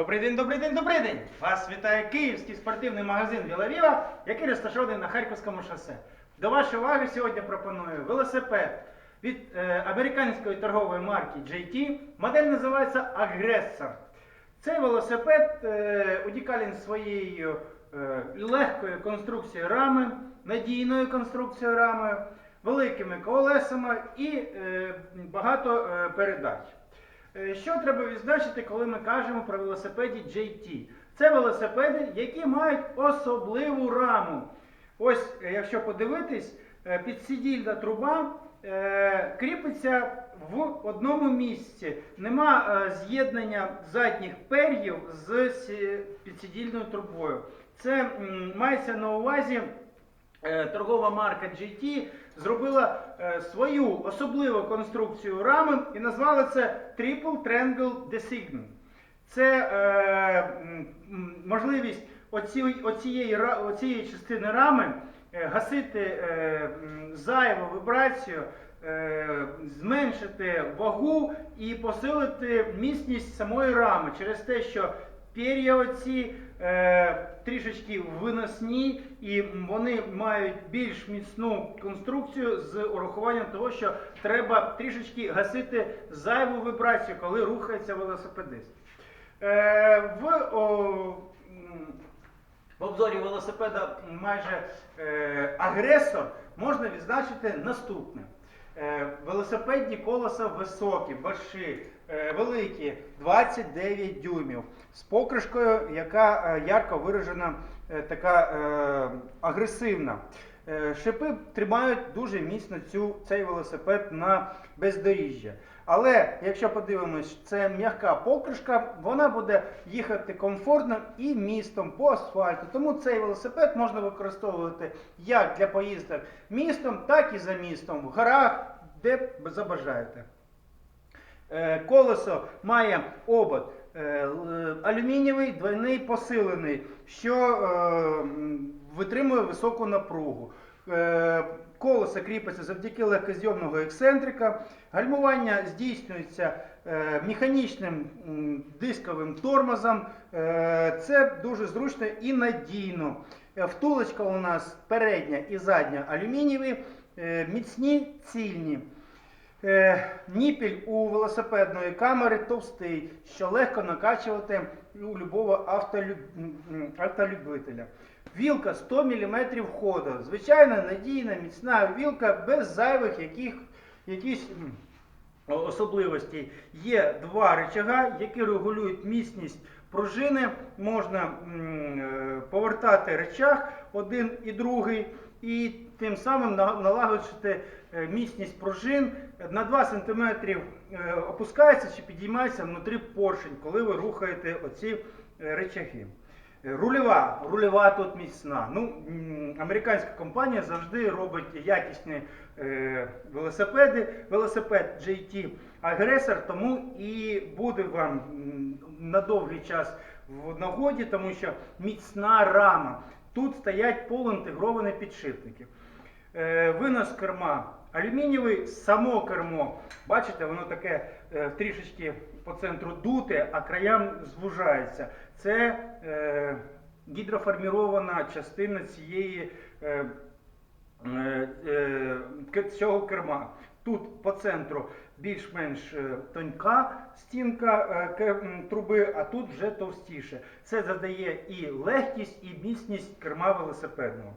Добрий день, добрий день, добрий день! Вас вітає київський спортивний магазин Вілавіва, який розташований на Харківському шосе. До вашої уваги сьогодні пропоную велосипед від е, американської торгової марки JT. Модель називається Агресор. Цей велосипед е, унікален своєю е, легкою конструкцією рами, надійною конструкцією рами, великими колесами і е, багато е, передач. Е, Що треба відзначити, коли ми кажемо про велосипеді JT? Це велосипеди, які мають особливу раму. Ось, е, якщо подивитись, е, підсидільна труба кріпиться в одному місці. Нема з'єднання задніх пер'їв з підсидільною трубою. Це мається на увазі. Е, торгова марка GT зробила е, свою особливу конструкцію рами і назвала це Triple Triangle Design. Це е, можливість оці, оцієї, оцієї частини рами е, гасити е, зайву вібрацію, е, зменшити вагу і посилити міцність самої рами через те, що пір'я оці трішечки виносні і вони мають більш міцну конструкцію з урахуванням того, що треба трішечки гасити зайву вібрацію, коли рухається велосипедист. Е, в, о, в обзорі велосипеда майже е, агресор можна відзначити наступне. Е, велосипедні колеса високі, больші, е, великі, 29 дюймів, з покришкою, яка е, ярко виражена, така агресивна. Шипи тримають дуже міцно цю, цей велосипед на бездоріжжя. Але якщо подивимось, це м'яка покришка, вона буде їхати комфортно і містом по асфальту. Тому цей велосипед можна використовувати як для поїздок містом, так і за містом, в горах, де забажаєте. Е, Колесо має обод е, алюмінієвий, двойний посилений, що е, витримує високу напругу. Е, Колесо кріпиться завдяки легкозйомного ексцентрика. Гальмування здійснюється е, механічним дисковим тормозом. Е, Це дуже зручно і надійно. Втулочка у нас передня і задня алюмінієві, міцні, цільні. Ніпіль у велосипедної камери товстий, що легко накачувати у любого автолюб... автолюбителя. Вілка 100 мм ходу. Звичайна надійна, міцна вілка без зайвих яких... якісь м, о- особливостей. Є два рычага, які регулюють міцність пружини. Можна м, е, повертати рычаг один і другий, і тим самим на- налагоджувати е, міцність пружин. На 2 см опускається чи підіймається внутрі поршень, коли ви рухаєте оці е, рычаги. Е, Рульова, рульова тут міцна. Ну, американська компанія завжди робить якісні е, велосипеди. Велосипед JT агресор, тому і буде вам на довгий час в нагоді, тому що міцна рама. Тут стоять полуінтегровані підшипники. Е, винос керма алюмінієвий, само кермо. Бачите, воно таке е, трішечки по центру дуте, а краям звужається. Це е, гідроформірована частина цієї, е, е, е, цього керма. Тут по центру більш-менш е, тонька стінка е, труби, а тут вже товстіше. Це задає і легкість, і міцність керма велосипедного.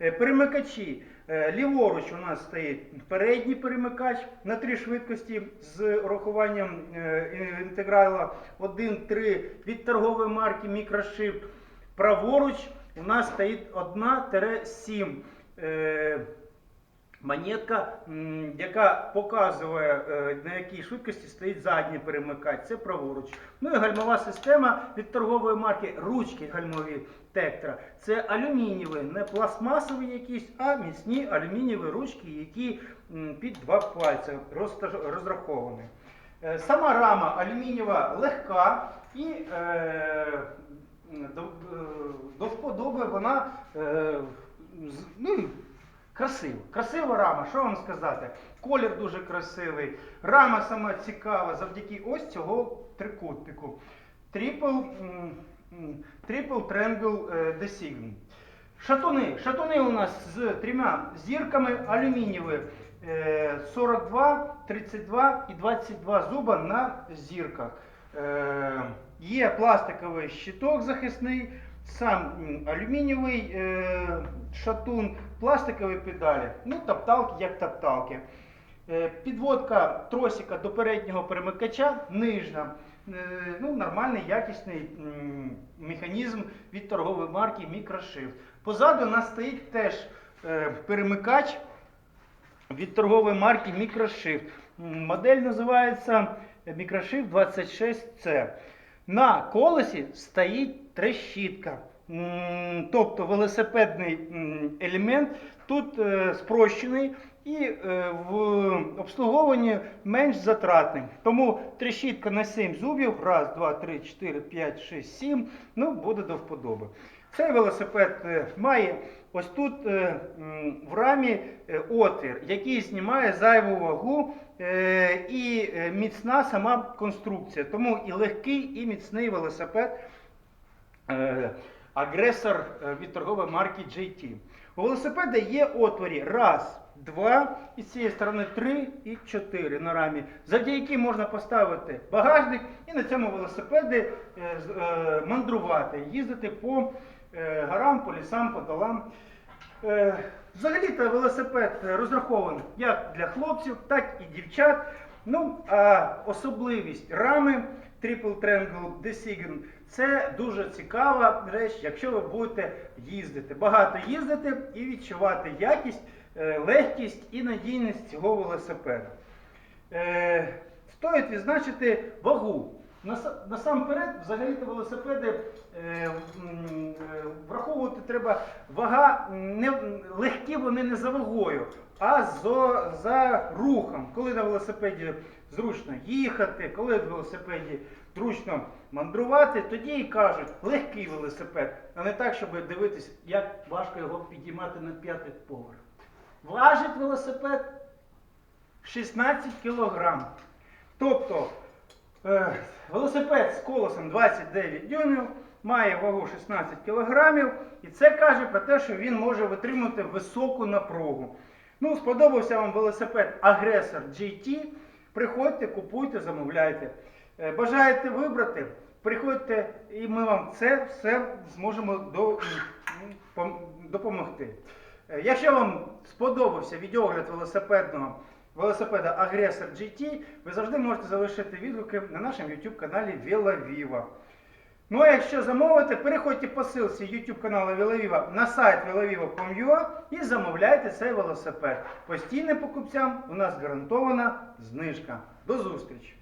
Е, Перемикачі. Е, Ліворуч у нас стоїть передній перемикач на три швидкості з урахуванням інтеграла 1-3 від торгової марки Мікрошип. Праворуч у нас стоїть 1-7 е, монетка, яка показує, е, на якій швидкості стоїть задній перемикач. Це праворуч. Ну і гальмова система від торгової марки ручки гальмові Тектра. Це алюмінієві, не пластмасові якісь, а міцні алюмінієві ручки, які під два пальці розраховані. Е, Сама рама алюмінієва легка і е, до, е, до вподоби вона ну, красива. Красива рама, що вам сказати? Колір дуже красивий. Рама сама цікава завдяки ось цього трикутнику. Triple, Triple Triangle е, Design. Шатуни. Шатуни у нас з трьома зірками алюмінієві. е, 42, 32 і 22 зуба на зірках. Е, Є пластиковий щиток захисний, сам алюмінієвий е, шатун, пластикові педалі. Ну, топталки як топталки. Е, Підводка тросика до переднього перемикача нижня. Е, Ну, нормальний, якісний механізм від торгової марки Microshift. Позаду у нас стоїть теж е, перемикач від торгової марки Microshift. Модель називається Microshift 26C. На колесі стоїть трещітка. Тобто велосипедний елемент тут е, спрощений і е, в обслуговуванні менш затратний. Тому трещітка на 7 зубів, раз, два, три, чотири, п'ять, шість, сім, ну, буде до вподоби. Цей велосипед е, має ось тут в рамі отвір, який знімає зайву вагу і міцна сама конструкція. Тому і легкий, і міцний велосипед агресор е, від торгової марки JT. У велосипеда є отворі раз, два, і з цієї сторони три і чотири на рамі, завдяки можна поставити багажник і на цьому велосипеді е, е, мандрувати, їздити по е, горам, по лісам, по долам. Е, Взагалі-то велосипед розрахований як для хлопців, так і дівчат. Ну, а особливість рами Triple Triangle Decision це дуже цікава реч, якщо ви будете їздити. Багато їздити і відчувати якість, е, легкість і надійність цього велосипеда. Е, Стоїть відзначити вагу. Насамперед, взагалі-то велосипеди е, враховувати треба вага, не, легкі вони не за вагою, а за, за рухом. Коли на велосипеді зручно їхати, коли на велосипеді зручно мандрувати, тоді і кажуть легкий велосипед, а не так, щоб дивитись, як важко його підіймати на п'ятий поверх. Важить велосипед 16 кілограм. Тобто е, велосипед з колесом 29 дюймів має вагу 16 кілограмів, і це каже про те, що він може витримати високу напругу. Ну, сподобався вам велосипед Агресор GT. Приходьте, купуйте, замовляйте. Е, Бажаєте вибрати? Приходьте, і ми вам це все зможемо допомогти. Е, Якщо вам сподобався відеогляд велосипедного велосипеда Агресор GT, ви завжди можете залишити відгуки на нашому YouTube каналі VeloViva. Ну а якщо замовите, переходьте по силці YouTube каналу Вілавіва на сайт veloviva.com.ua і замовляйте цей велосипед. Постійним покупцям у нас гарантована знижка. До зустрічі!